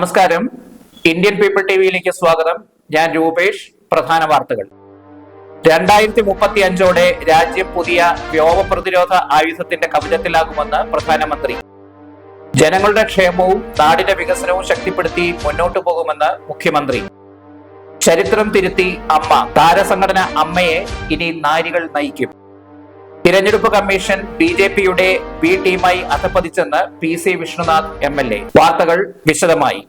നമസ്കാരം. Indian people T വിയിലേക്ക് സ്വാഗതം. ഞാൻ രൂപേഷ്. പ്രധാന വാർത്തകൾ. രണ്ടായിരത്തി മുപ്പത്തി അഞ്ചോടെ രാജ്യം പുതിയ വ്യോമ പ്രതിരോധ ആയുധത്തിന്റെ കവചത്തിലാകുമെന്ന് പ്രധാനമന്ത്രി. ജനങ്ങളുടെ ക്ഷേമവും നാടിന്റെ വികസനവും ശക്തിപ്പെടുത്തി മുന്നോട്ടു പോകുമെന്ന് മുഖ്യമന്ത്രി. ചരിത്രം തിരുത്തി അമ്മ താരസംഘടന അമ്മയെ ഇനി നാരികൾ നയിക്കും. തിരഞ്ഞെടുപ്പ് കമ്മീഷൻ ബി ജെ പിയുടെ ബി ടീമായി അധപ്പതിച്ചെന്ന് P C Vishnunath M L A. വാർത്തകൾ വിശദമായി.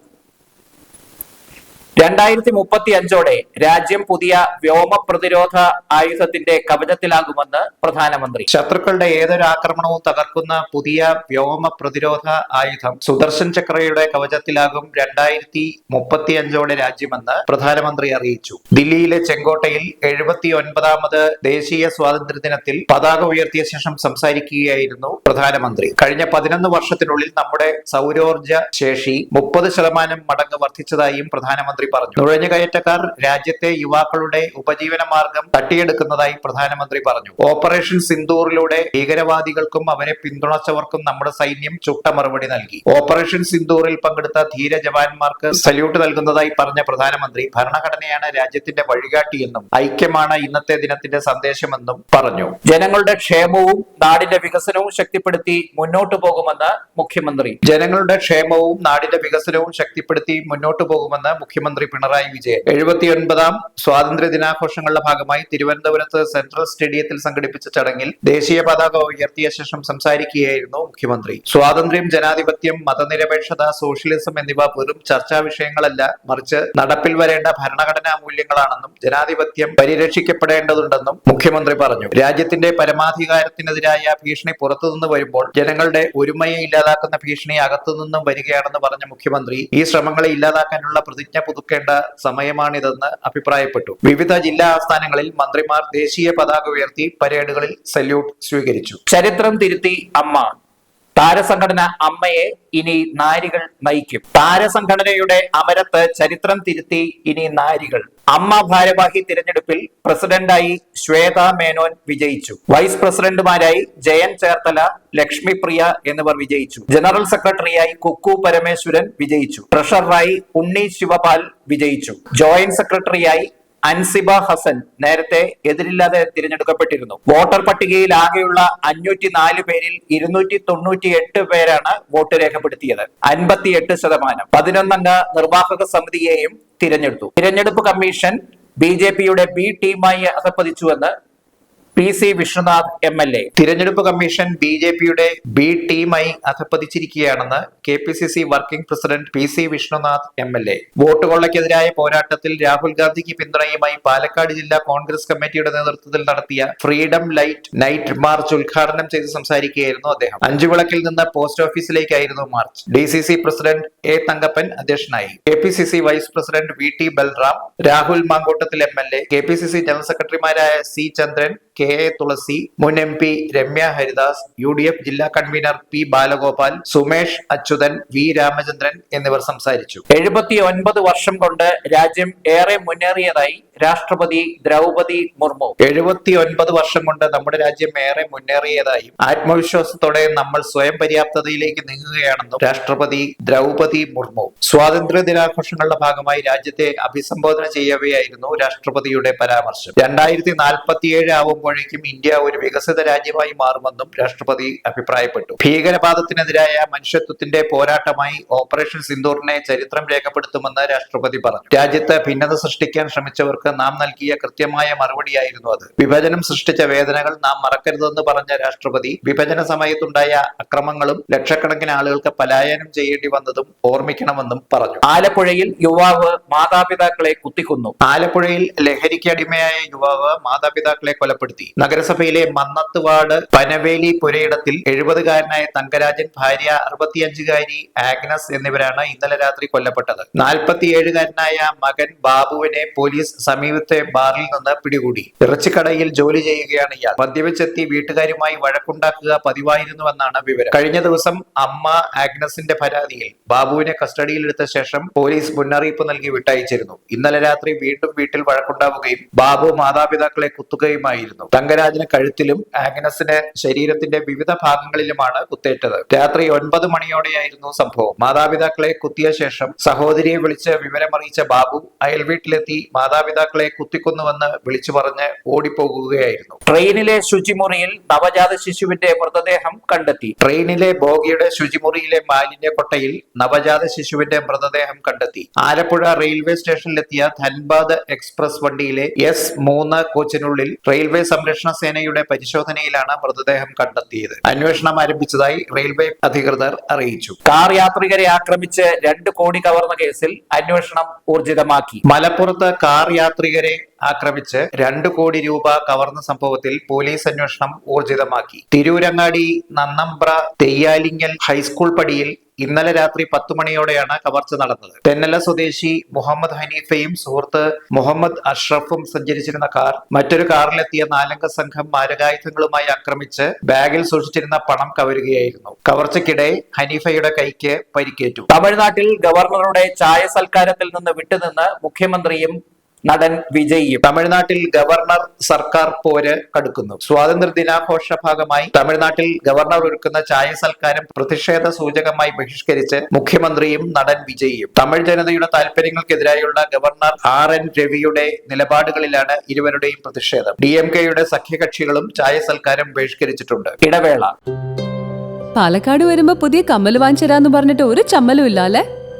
രണ്ടായിരത്തി മുപ്പത്തി അഞ്ചോടെ രാജ്യം പുതിയ വ്യോമ പ്രതിരോധ ആയുധത്തിന്റെ കവചത്തിലാകുമെന്ന് പ്രധാനമന്ത്രി. ശത്രുക്കളുടെ ഏതൊരു ആക്രമണവും തകർക്കുന്ന പുതിയ വ്യോമ പ്രതിരോധ ആയുധം സുദർശൻ ചക്രയുടെ കവചത്തിലാകും രണ്ടായിരത്തി മുപ്പത്തി അഞ്ചോടെ രാജ്യമെന്ന് പ്രധാനമന്ത്രി അറിയിച്ചു. ദില്ലിയിലെ ചെങ്കോട്ടയിൽ എഴുപത്തി ഒൻപതാമത് ദേശീയ സ്വാതന്ത്ര്യ ദിനത്തിൽ പതാക ഉയർത്തിയ ശേഷം സംസാരിക്കുകയായിരുന്നു പ്രധാനമന്ത്രി. കഴിഞ്ഞ പതിനൊന്ന് വർഷത്തിനുള്ളിൽ നമ്മുടെ സൗരോർജ ശേഷി മുപ്പത് ശതമാനം മടങ്ങ് വർദ്ധിച്ചതായും പ്രധാനമന്ത്രി പറഞ്ഞു. നുഴഞ്ഞുകയറ്റക്കാർ രാജ്യത്തെ യുവാക്കളുടെ ഉപജീവന മാർഗം തട്ടിയെടുക്കുന്നതായി പ്രധാനമന്ത്രി പറഞ്ഞു. ഓപ്പറേഷൻ സിന്ദൂറിലൂടെ ഭീകരവാദികൾക്കും അവരെ പിന്തുണച്ചവർക്കും നമ്മുടെ സൈന്യം ചുട്ട മറുപടി നൽകി. ഓപ്പറേഷൻ സിന്ദൂറിൽ പങ്കെടുത്ത ധീര ജവാന്മാർക്ക് സല്യൂട്ട് നൽകുന്നതായി പറഞ്ഞ പ്രധാനമന്ത്രി ഭരണഘടനയാണ് രാജ്യത്തിന്റെ വഴികാട്ടിയെന്നും ഐക്യമാണ് ഇന്നത്തെ ദിനത്തിന്റെ സന്ദേശമെന്നും പറഞ്ഞു. ജനങ്ങളുടെ ക്ഷേമവും നാടിന്റെ വികസനവും ശക്തിപ്പെടുത്തി മുന്നോട്ടു പോകുമെന്ന് മുഖ്യമന്ത്രി. ജനങ്ങളുടെ ക്ഷേമവും നാടിന്റെ വികസനവും ശക്തിപ്പെടുത്തി മുന്നോട്ടു പോകുമെന്ന് മുഖ്യമന്ത്രി പിണറായി വിജയൻ. എഴുപത്തിയൊൻപതാം സ്വാതന്ത്ര്യ ദിനാഘോഷങ്ങളുടെ ഭാഗമായി തിരുവനന്തപുരത്ത് സെൻട്രൽ സ്റ്റേഡിയത്തിൽ സംഘടിപ്പിച്ച ചടങ്ങിൽ ദേശീയ പതാക ഉയർത്തിയ ശേഷം സംസാരിക്കുകയായിരുന്നു മുഖ്യമന്ത്രി. സ്വാതന്ത്ര്യം ജനാധിപത്യം മതനിരപേക്ഷത സോഷ്യലിസം എന്നിവ വെറും ചർച്ചാ വിഷയങ്ങളല്ല മറിച്ച് നടപ്പിൽ വരേണ്ട ഭരണഘടനാ മൂല്യങ്ങളാണെന്നും ജനാധിപത്യം പരിരക്ഷിക്കപ്പെടേണ്ടതുണ്ടെന്നും മുഖ്യമന്ത്രി പറഞ്ഞു. രാജ്യത്തിന്റെ പരമാധികാരത്തിനെതിരായ ഭീഷണി പുറത്തുനിന്ന് വരുമ്പോൾ ജനങ്ങളുടെ ഒരുമയെ ഇല്ലാതാക്കുന്ന ഭീഷണി അകത്തുനിന്നും വരികയാണെന്ന് പറഞ്ഞ മുഖ്യമന്ത്രി ഈ ശ്രമങ്ങളെ ഇല്ലാതാക്കാനുള്ള പ്രതിജ്ഞ പുതുക്കേണ്ട സമയമാണിതെന്ന് അഭിപ്രായപ്പെട്ടു. വിവിധ ജില്ലാ ആസ്ഥാനങ്ങളിൽ മന്ത്രിമാർ ദേശീയ പതാക ഉയർത്തി പരേഡുകളിൽ സല്യൂട്ട് സ്വീകരിച്ചു. ചരിത്രം തിരുത്തി അമ്മ. താരസംഘടന അമ്മയെ ഇനി നാരികൾ നയിക്കും. താരസംഘടനയുടെ അമരത്ത് ചരിത്രം തിരുത്തി ഇനി നാരികൾ. അമ്മ ഭാരവാഹി തിരഞ്ഞെടുപ്പിൽ പ്രസിഡന്റായി ശ്വേത മേനോൻ വിജയിച്ചു. വൈസ് പ്രസിഡന്റുമാരായി ജയൻ ചേർത്തല ലക്ഷ്മി പ്രിയ എന്നിവർ വിജയിച്ചു. ജനറൽ സെക്രട്ടറിയായി കുക്കു പരമേശ്വരൻ വിജയിച്ചു. ട്രഷററായി ഉണ്ണി ശിവപാൽ വിജയിച്ചു. ജോയിന്റ് സെക്രട്ടറിയായി അൻസിബ ഹസൻ നേരത്തെ എതിരില്ലാതെ തിരഞ്ഞെടുക്കപ്പെട്ടിരുന്നു. വോട്ടർ പട്ടികയിൽ ആകെയുള്ള അഞ്ഞൂറ്റി നാല് പേരിൽ ഇരുന്നൂറ്റി തൊണ്ണൂറ്റി എട്ട് പേരാണ് വോട്ട് രേഖപ്പെടുത്തിയത്. അൻപത്തിയെട്ട് ശതമാനം. പതിനൊന്നംഗ നിർവാഹക സമിതിയെയും തിരഞ്ഞെടുത്തു. തിരഞ്ഞെടുപ്പ് കമ്മീഷൻ ബി ജെ പിയുടെ ബി ടീമായി അധപ്പതിച്ചുവെന്ന് P C Vishwanath M L A. തിരഞ്ഞെടുപ്പ് കമ്മീഷൻ ബി ജെ പിയുടെ ബി ടീമായി അധപ്പതിച്ചിരിക്കുകയാണെന്ന് K P C C working president P C Vishnunath M L A. Vote കൊള്ളയ്ക്കെതിരായ പോരാട്ടത്തിൽ രാഹുൽ ഗാന്ധിക്ക് പിന്തുണയുമായി പാലക്കാട് ജില്ലാ കോൺഗ്രസ് കമ്മിറ്റിയുടെ നേതൃത്വത്തിൽ നടത്തിയ ഫ്രീഡം ലൈറ്റ് നൈറ്റ് മാർച്ച് ഉദ്ഘാടനം ചെയ്ത് സംസാരിക്കുകയായിരുന്നു അദ്ദേഹം. അഞ്ചുവിളക്കിൽ നിന്ന് post ഓഫീസിലേക്കായിരുന്നു march. D C C president A Thankappan അധ്യക്ഷനായി. K P C C vice president V T Balram. Rahul Mankootathil M L A. K P C C general സെക്രട്ടറിമാരായ C Chandran K A Thulasi മുൻ M P Ramya Haridas U D F ജില്ലാ convener P Balagopal Sumesh Achuthan V Ramachandran എന്നിവർ സംസാരിച്ചു. എഴുപത്തി ഒൻപത് വർഷം കൊണ്ട് രാജ്യം ഏറെ മുന്നേറിയതായി രാഷ്ട്രപതി ദ്രൗപതി മുർമു. എഴുപത്തി ഒൻപത് വർഷം കൊണ്ട് നമ്മുടെ രാജ്യം ഏറെ മുന്നേറിയതായും. ആത്മവിശ്വാസത്തോടെ നമ്മൾ സ്വയം പര്യാപ്തതയിലേക്ക് നീങ്ങുകയാണെന്നും രാഷ്ട്രപതി ദ്രൗപതി മുർമു. സ്വാതന്ത്ര്യ ദിനാഘോഷങ്ങളുടെ ഭാഗമായി രാജ്യത്തെ അഭിസംബോധന ചെയ്യവെയായിരുന്നു രാഷ്ട്രപതിയുടെ പരാമർശം. രണ്ടായിരത്തി നാൽപ്പത്തിയേഴ് ആവുമ്പോഴേക്കും ഇന്ത്യ ഒരു വികസിത രാജ്യമായി മാറുമെന്നും രാഷ്ട്രപതി അഭിപ്രായപ്പെട്ടു. ഭീകരവാദത്തിനെതിരായ മനുഷ്യത്വത്തിന്റെ പോരാട്ടമായി ഓപ്പറേഷൻ സിന്ദൂറിനെ ചരിത്രം രേഖപ്പെടുത്തുമെന്ന് രാഷ്ട്രപതി പറഞ്ഞു. രാജ്യത്ത് ഭിന്നത സൃഷ്ടിക്കാൻ ശ്രമിച്ചവർക്ക് നാം നൽകിയ കൃത്യമായ മറുപടിയായിരുന്നു അത്. വിഭജനം സൃഷ്ടിച്ച വേദനകൾ നാം മറക്കരുതെന്ന് പറഞ്ഞ രാഷ്ട്രപതി വിഭജന സമയത്തുണ്ടായ അക്രമങ്ങളും ലക്ഷക്കണക്കിന് ആളുകൾക്ക് പലായനം ചെയ്യേണ്ടി വന്നതും ഓർമ്മിക്കണമെന്നും പറഞ്ഞു. ആലപ്പുഴയിൽ യുവാവ് മാതാപിതാക്കളെ കുത്തിക്കുന്നു. ആലപ്പുഴയിൽ ലഹരിക്ക് അടിമയായ യുവാവ് മാതാപിതാക്കളെ കൊലപ്പെടുത്തി. നഗരസഭയിലെ മന്നത്ത് വാർഡ് പനവേലി പുരയിടത്തിൽ എഴുപതുകാരനായ തങ്കരാജൻ ഭാര്യ അറുപത്തിയഞ്ചുകാരി ആഗ്നസ് എന്നിവരാണ് ഇന്നലെ രാത്രി കൊല്ലപ്പെട്ടത്. നാൽപ്പത്തിയേഴുകാരനായ മകൻ ബാബുവിനെ പോലീസ് സമീപത്തെ ബാറിൽ നിന്ന് പിടികൂടി. ഇറച്ചിക്കടയിൽ ജോലി ചെയ്യുകയാണ് ഇയാൾ. മദ്യപിച്ചെത്തി വീട്ടുകാരുമായി വഴക്കുണ്ടാക്കുക പതിവായിരുന്നുവെന്നാണ് വിവരം. കഴിഞ്ഞ ദിവസം അമ്മ ആഗ്നസിന്റെ പരാതിയിൽ ബാബുവിനെ കസ്റ്റഡിയിലെടുത്ത ശേഷം പോലീസ് മുന്നറിയിപ്പ് നൽകി വിട്ടയച്ചിരുന്നു. ഇന്നലെ രാത്രി വീണ്ടും വീട്ടിൽ വഴക്കുണ്ടാവുകയും ബാബു മാതാപിതാക്കളെ കുത്തുകയുമായിരുന്നു. കുത്തിയിരുന്നു തങ്കരാജിന് കഴുത്തിലും ആഗ്നസിന് ശരീരത്തിന്റെ വിവിധ ഭാഗങ്ങളിലുമാണ് കുത്തേറ്റത്. രാത്രി ഒൻപത് മണിയോടെയായിരുന്നു സംഭവം. മാതാപിതാക്കളെ കുത്തിയ ശേഷം സഹോദരിയെ വിളിച്ച് വിവരമറിയിച്ച ബാബു അയൽവീട്ടിലെത്തി മാതാപിതാക്കളെ കുത്തിക്കൊന്നുവെന്ന് വിളിച്ചു പറഞ്ഞ് ഓടിപ്പോകുകയായിരുന്നു. ട്രെയിനിലെ ശുചിമുറിയിൽ നവജാത ശിശുവിന്റെ മൃതദേഹം കണ്ടെത്തി. ട്രെയിനിലെ ബോഗിയുടെ ശുചിമുറിയിലെ മാലിന്യ കൊട്ടയിൽ നവജാത ശിശുവിന്റെ മൃതദേഹം കണ്ടെത്തി. ആലപ്പുഴ റെയിൽവേ സ്റ്റേഷനിലെത്തിയ ധൻബാദ് എക്സ്പ്രസ് വണ്ടിയിലെ എസ് മൂന്ന് കോച്ചിനുള്ളിൽ റെയിൽവേ സംരക്ഷണ സേനയുടെ പരിശോധനയിലാണ് മൃതദേഹം കണ്ടെത്തിയത്. അന്വേഷണം ആരംഭിച്ചതായി റെയിൽവേ അധികൃതർ അറിയിച്ചു. കാർ യാത്രികരെ ആക്രമിച്ച് രണ്ട് കോടി കവർന്ന കേസിൽ അന്വേഷണം ഊർജിതമാക്കി. മലപ്പുറത്ത് കാർ യാത്രികരെ ആക്രമിച്ച് രണ്ട് കോടി രൂപ കവർന്ന സംഭവത്തിൽ പോലീസ് അന്വേഷണം ഊർജിതമാക്കി. തിരൂരങ്ങാടി നന്നമ്പ്ര തെയ്യാലിങ്ങൽ ഹൈസ്കൂൾ പടിയിൽ ഇന്നലെ രാത്രി പത്തു മണിയോടെയാണ് കവർച്ച നടന്നത്. തെന്നല സ്വദേശി മുഹമ്മദ് ഹനീഫയും സുഹൃത്ത് മുഹമ്മദ് അഷ്റഫും സഞ്ചരിച്ചിരുന്ന കാർ മറ്റൊരു കാറിലെത്തിയ നാലംഗ സംഘം മാരകായുധങ്ങളുമായി ആക്രമിച്ച് ബാഗിൽ സൂക്ഷിച്ചിരുന്ന പണം കവരുകയായിരുന്നു. കവർച്ചയ്ക്കിടെ ഹനീഫയുടെ കൈക്ക് പരിക്കേറ്റു. തമിഴ്നാട്ടിൽ ഗവർണറുടെ ചായ സൽക്കാരത്തിൽ നിന്ന് വിട്ടുനിന്ന് മുഖ്യമന്ത്രിയും നടൻ വിജയിയും തമിഴ്നാട്ടിൽ ഗവർണർ സർക്കാർ പോര് കടുക്കുന്നു. സ്വാതന്ത്ര്യ ദിനാഘോഷ ഭാഗമായി തമിഴ്നാട്ടിൽ ഗവർണർ ഒരുക്കുന്ന ചായ സൽക്കാരം പ്രതിഷേധ സൂചകമായി ബഹിഷ്കരിച്ച് മുഖ്യമന്ത്രിയും നടൻ വിജയിയും. തമിഴ് ജനതയുടെ താല്പര്യങ്ങൾക്കെതിരായുള്ള ഗവർണർ ആർ എൻ രവിയുടെ നിലപാടുകളിലാണ് ഇരുവരുടെയും പ്രതിഷേധം. ഡി എം കെയുടെ സഖ്യകക്ഷികളും ചായ സൽക്കാരം ബഹിഷ്കരിച്ചിട്ടുണ്ട്. ഇടവേള. പാലക്കാട് വരുമ്പോ പുതിയ കമ്മൽ വാങ്ങിച്ചരാന്ന് പറഞ്ഞിട്ട് ഒരു ചമ്മലും ഇല്ല അല്ലെ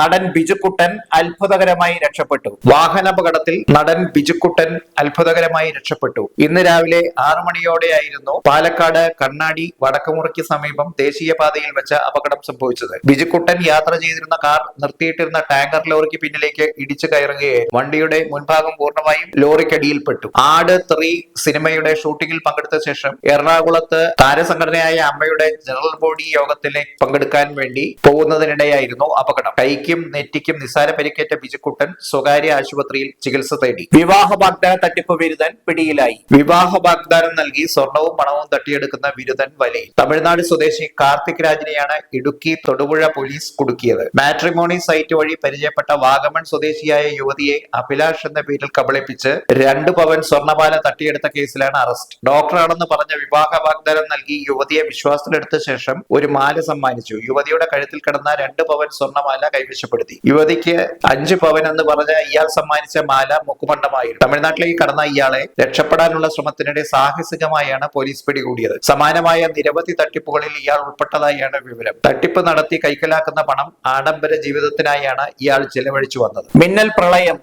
നടൻ ബിജുക്കുട്ടൻ അത്ഭുതകരമായി രക്ഷപ്പെട്ടു. വാഹനാപകടത്തിൽ നടൻ ബിജുക്കുട്ടൻ അത്ഭുതകരമായി രക്ഷപ്പെട്ടു. ഇന്ന് രാവിലെ ആറു മണിയോടെയായിരുന്നു പാലക്കാട് കണ്ണാടി വടക്കുമുറിക്ക് സമീപം ദേശീയപാതയിൽ വെച്ച് അപകടം സംഭവിച്ചത്. ബിജുക്കുട്ടൻ യാത്ര ചെയ്തിരുന്ന കാർ നിർത്തിയിട്ടിരുന്ന ടാങ്കർ ലോറിക്ക് പിന്നിലേക്ക് ഇടിച്ചു കയറുകയായിരുന്നു. വണ്ടിയുടെ മുൻഭാഗം പൂർണമായും ലോറിക്കടിയിൽപ്പെട്ടു. ആട് ത്രീ സിനിമയുടെ ഷൂട്ടിംഗിൽ പങ്കെടുത്ത ശേഷം എറണാകുളത്ത് താരസംഘടനയായ അമ്മയുടെ ജനറൽ ബോഡി യോഗത്തിലേക്ക് പങ്കെടുക്കാൻ വേണ്ടി പോകുന്നതിനിടെയായിരുന്നു അപകടം. കൈക്കും നെറ്റിക്കും നിസാര പരിക്കേറ്റ ബിജുക്കുട്ടൻ സ്വകാര്യ ആശുപത്രിയിൽ ചികിത്സ തേടി. വിവാഹ വാഗ്ദാന തട്ടിപ്പ് ബിരുദൻ പിടിയിലായി. വിവാഹ വാഗ്ദാനം നൽകി സ്വർണവും പണവും തട്ടിയെടുക്കുന്ന ബിരുദൻ വലയിൽ. തമിഴ്നാട് സ്വദേശി കാർത്തിക് രാജിനെയാണ് ഇടുക്കി തൊടുപുഴ പോലീസ് കുടുക്കിയത്. മാട്രിമോണി സൈറ്റ് വഴി പരിചയപ്പെട്ട വാഗമൺ സ്വദേശിയായ യുവതിയെ അഭിലാഷ് എന്ന പേരിൽ കബളിപ്പിച്ച് രണ്ട് പവൻ സ്വർണപാല തട്ടിയെടുത്ത കേസിലാണ് അറസ്റ്റ്. ഡോക്ടറാണെന്ന് പറഞ്ഞ വിവാഹ വാഗ്ദാനം നൽകി യുവതിയെ വിശ്വാസത്തിലെടുത്ത ശേഷം ഒരു മാല സമ്മാനിച്ചു. യുവതിയുടെ കഴുത്തിൽ കിടന്ന രണ്ട് പവൻ സ്വർണമാല കൈവശപ്പെടുത്തി യുവതിക്ക് അഞ്ച് പവൻ എന്ന് പറഞ്ഞ ഇയാൾ സമ്മാനിച്ച മാല മുക്കുമണ്ഡമായിരുന്നു തമിഴ്നാട്ടിലേക്ക് കടന്ന ഇയാളെ രക്ഷപ്പെടാനുള്ള ശ്രമത്തിനിടെ സാഹസികമായാണ് പോലീസ് പിടികൂടിയത്. സമാനമായ നിരവധി തട്ടിപ്പുകളിൽ ഇയാൾ ഉൾപ്പെട്ടതായാണ് വിവരം. തട്ടിപ്പ് നടത്തി കൈക്കലാക്കുന്ന പണം ആഡംബര ജീവിതത്തിനായാണ് ഇയാൾ ചെലവഴിച്ചു വന്നത്. മിന്നൽ പ്രളയം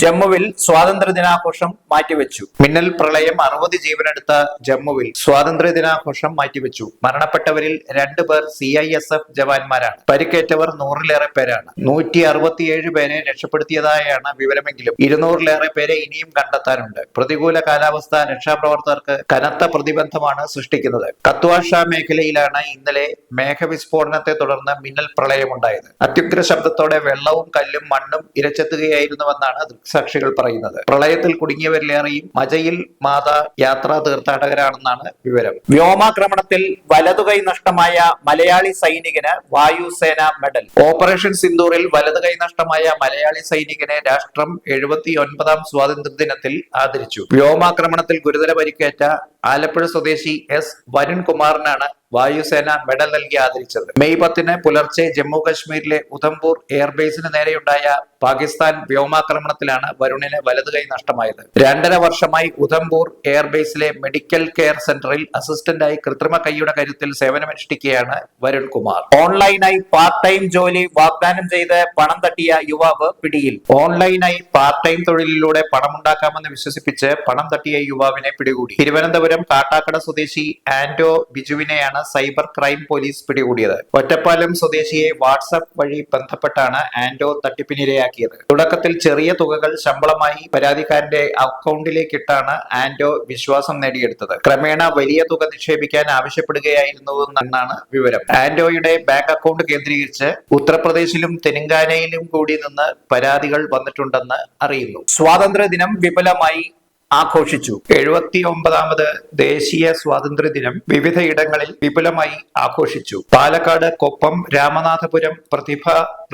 ജമ്മുവിൽ സ്വാതന്ത്ര്യ ദിനാഘോഷം മാറ്റിവെച്ചു. മിന്നൽ പ്രളയം അറുപത് ജീവനെടുത്ത ജമ്മുവിൽ സ്വാതന്ത്ര്യ ദിനാഘോഷം മാറ്റിവെച്ചു. മരണപ്പെട്ടവരിൽ രണ്ടു പേർ സി ഐ എസ് എഫ് ജവാന്മാരാണ്. പരിക്കേറ്റവർ നൂറിലേറെ പേരാണ്. നൂറ്റി അറുപത്തിയേഴ് പേരെ രക്ഷപ്പെടുത്തിയതായാണ് വിവരമെങ്കിലും ഇരുന്നൂറിലേറെ പേരെ ഇനിയും കണ്ടെത്താനുണ്ട്. പ്രതികൂല കാലാവസ്ഥ രക്ഷാപ്രവർത്തകർക്ക് കനത്ത പ്രതിബന്ധമാണ് സൃഷ്ടിക്കുന്നത്. കത്വാഷ മേഖലയിലാണ് ഇന്നലെ മേഘവിസ്ഫോടനത്തെ തുടർന്ന് മിന്നൽ പ്രളയമുണ്ടായത്. അത്യുഗ്ര ശബ്ദത്തോടെ വെള്ളവും കല്ലും മണ്ണും ഇരച്ചെത്തുകയായിരുന്നുവെന്നാണ് ദൃക്സാക്ഷികൾ പറയുന്നത്. പ്രളയത്തിൽ കുടുങ്ങിയവരിലേറെയും മജയിൽ മാത യാത്രാ തീർത്ഥാടകരാണെന്നാണ് വിവരം. വ്യോമാക്രമണത്തിൽ വലതുകൈ നഷ്ടമായ മലയാളി സൈനികന് വായുസേന മെഡൽ. ഓപ്പറേഷൻ സിന്ദൂറിൽ വലതുകൈ നഷ്ടമായ മലയാളി സൈനികനെ രാഷ്ട്രം എഴുപത്തി ഒൻപതാം സ്വാതന്ത്ര്യദിനത്തിൽ ആദരിച്ചു. വ്യോമാക്രമണത്തിൽ ഗുരുതര പരിക്കേറ്റ ആലപ്പുഴ സ്വദേശി എസ് വരുൺ കുമാറിനാണ് വായുസേന മെഡൽ നൽകി ആദരിച്ചത് മെയ് പത്തിന് പുലർച്ചെ ജമ്മു കശ്മീരിലെ ഉധംപൂർ എയർബേസിന് നേരെയുണ്ടായ പാകിസ്ഥാൻ വ്യോമാക്രമണത്തിലാണ് വരുണിന് വലതുകൈ നഷ്ടമായത്. രണ്ടര വർഷമായി ഉധംപൂർ എയർബേസിലെ മെഡിക്കൽ കെയർ സെന്ററിൽ അസിസ്റ്റന്റായി കൃത്രിമ കൈയുടെ കരുത്തിൽ സേവനമനുഷ്ഠിക്കുകയാണ് വരുൺ കുമാർ ഓൺലൈനായി പാർട്ട് ടൈം ജോലി വാഗ്ദാനം ചെയ്ത് പണം തട്ടിയ യുവാവ് പിടിയിൽ. ഓൺലൈനായി പാർട്ട് ടൈം തൊഴിലിലൂടെ പണമുണ്ടാക്കാമെന്ന് വിശ്വസിപ്പിച്ച് പണം തട്ടിയ യുവാവിനെ പിടികൂടി. തിരുവനന്തപുരം കാട്ടാക്കട സ്വദേശി ആന്റോ ബിജുവിനെയാണ് സൈബർ ക്രൈം പോലീസ് പിടികൂടിയത്. ഒറ്റപ്പാലം സ്വദേശിയെ വാട്സ്ആപ്പ് വഴി ബന്ധപ്പെട്ടാണ് ആന്റോ തട്ടിപ്പിനിരയാക്കിയത്. തുടക്കത്തിൽ ചെറിയ തുകകൾ ശമ്പളമായി പരാതിക്കാരന്റെ അക്കൗണ്ടിലേക്കിട്ടാണ് ആന്റോ വിശ്വാസം നേടിയെടുത്തത്. ക്രമേണ വലിയ തുക നിക്ഷേപിക്കാൻ ആവശ്യപ്പെടുകയായിരുന്നു എന്നാണ് വിവരം. ആന്റോയുടെ ബാങ്ക് അക്കൗണ്ട് കേന്ദ്രീകരിച്ച് ഉത്തർപ്രദേശിലും തെലങ്കാനയിലും കൂടി നിന്ന് പരാതികൾ വന്നിട്ടുണ്ടെന്ന് അറിയുന്നു. സ്വാതന്ത്ര്യദിനം വിപുലമായി ആഘോഷിച്ചു. എഴുപത്തി ഒമ്പതാമത് ദേശീയ സ്വാതന്ത്ര്യ ദിനം വിവിധയിടങ്ങളിൽ വിപുലമായി ആഘോഷിച്ചു. Palakkad Koppam Ramanathapuram Prathibha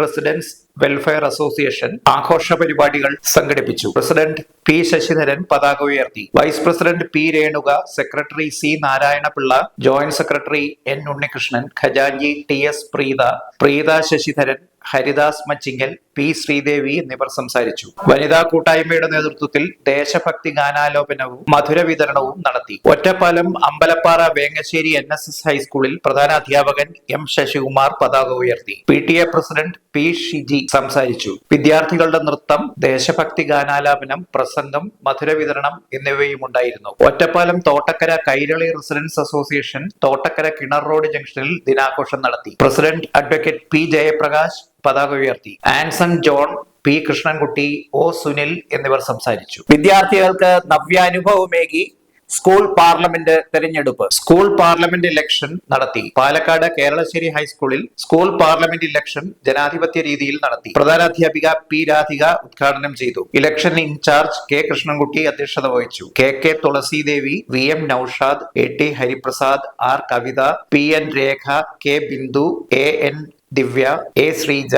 residents welfare association ആഘോഷ പരിപാടികൾ സംഘടിപ്പിച്ചു. പ്രസിഡന്റ് പി ശശിധരൻ പതാക ഉയർത്തി. Vice president P Renuka secretary C Narayanapillai joint secretary N Unnikrishnan ഖജാൻജി T S Preetha Preetha Sasidharan Haridas Machingal P Sreedevi എന്നിവർ സംസാരിച്ചു. വനിതാ കൂട്ടായ്മയുടെ നേതൃത്വത്തിൽ ദേശഭക്തി ഗാനാലോപനവും മധുര വിതരണവും നടത്തി. Ottapalam Ambalappara Vengassery N S S ഹൈസ്കൂളിൽ പ്രധാന അധ്യാപകൻ എം ശശികുമാർ പതാക ഉയർത്തി. P T A president P Shiji സംസാരിച്ചു. വിദ്യാർത്ഥികളുടെ നൃത്തം ദേശഭക്തി ഗാനാലാപനം പ്രസംഗം മധുര വിതരണം എന്നിവയും ഉണ്ടായിരുന്നു ഒറ്റപ്പാലം തോട്ടക്കര കൈരളി റെസിഡൻസ് അസോസിയേഷൻ തോട്ടക്കര കിണർ റോഡ് ജംഗ്ഷനിൽ ദിനാഘോഷം നടത്തി. പ്രസിഡന്റ് അഡ്വക്കേറ്റ് പി ജയപ്രകാശ് പതാക ഉയർത്തി. Anson John P. Krishnankutty O. Sunil എന്നിവർ സംസാരിച്ചു. വിദ്യാർത്ഥികൾക്ക് നവ്യാനുഭവമേകി സ്കൂൾ പാർലമെന്റ് തെരഞ്ഞെടുപ്പ്. സ്കൂൾ പാർലമെന്റ് ഇലക്ഷൻ നടത്തി. പാലക്കാട് കേരളശ്ശേരി ഹൈസ്കൂളിൽ സ്കൂൾ പാർലമെന്റ് ഇലക്ഷൻ ജനാധിപത്യ രീതിയിൽ നടത്തി. പ്രധാനാധ്യാപിക പി. രാധിക ഉദ്ഘാടനം ചെയ്തു. Election in charge K. കൃഷ്ണൻകുട്ടി അധ്യക്ഷത വഹിച്ചു. K. K. Thulasidevi V. M. Noushad A. T. Hariprasad R. Kavitha P. N. Rekha K. Bindu A. N. Divya A. Sreeja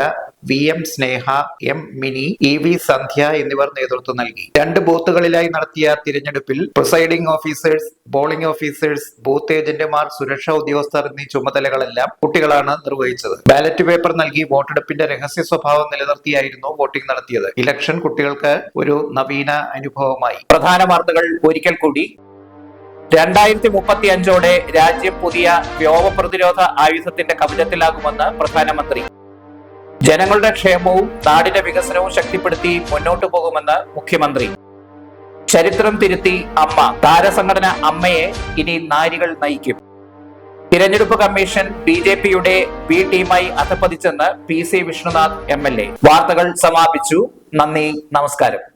V. M. Sneha M. Mini E. V. Sandhya എന്നിവർ നേതൃത്വം നൽകി. രണ്ട് ബൂത്തുകളിലായി നടത്തിയ തിരഞ്ഞെടുപ്പിൽ presiding officers polling officers booth ഏജന്റുമാർ സുരക്ഷാ ഉദ്യോഗസ്ഥർ എന്നീ ചുമതലകളെല്ലാം കുട്ടികളാണ് നിർവഹിച്ചത്. ബാലറ്റ് പേപ്പർ നൽകി വോട്ടെടുപ്പിന്റെ രഹസ്യ സ്വഭാവം നിലനിർത്തിയായിരുന്നു വോട്ടിംഗ് നടത്തിയത്. ഇലക്ഷൻ കുട്ടികൾക്ക് ഒരു നവീന അനുഭവമായി. പ്രധാന വാർത്തകൾ ഒരിക്കൽ കൂടി. രണ്ടായിരത്തി മുപ്പത്തി അഞ്ചോടെ രാജ്യം പുതിയ വ്യോമ പ്രതിരോധ ആയുധത്തിന്റെ കവചത്തിലാകുമെന്ന് പ്രധാനമന്ത്രി. ജനങ്ങളുടെ ക്ഷേമവും നാടിന്റെ വികസനവും ശക്തിപ്പെടുത്തി മുന്നോട്ടു പോകുമെന്ന് മുഖ്യമന്ത്രി. ചരിത്രം തിരുത്തി അമ്മ താരസംഘടന അമ്മയെ ഇനി നാരികൾ നയിക്കും. തിരഞ്ഞെടുപ്പ് കമ്മീഷൻ ബി ജെ പിയുടെ ബി ടീമായി അധപ്പതിച്ചെന്ന് P C Vishnunath M L A. വാർത്തകൾ സമാപിച്ചു. നന്ദി നമസ്കാരം.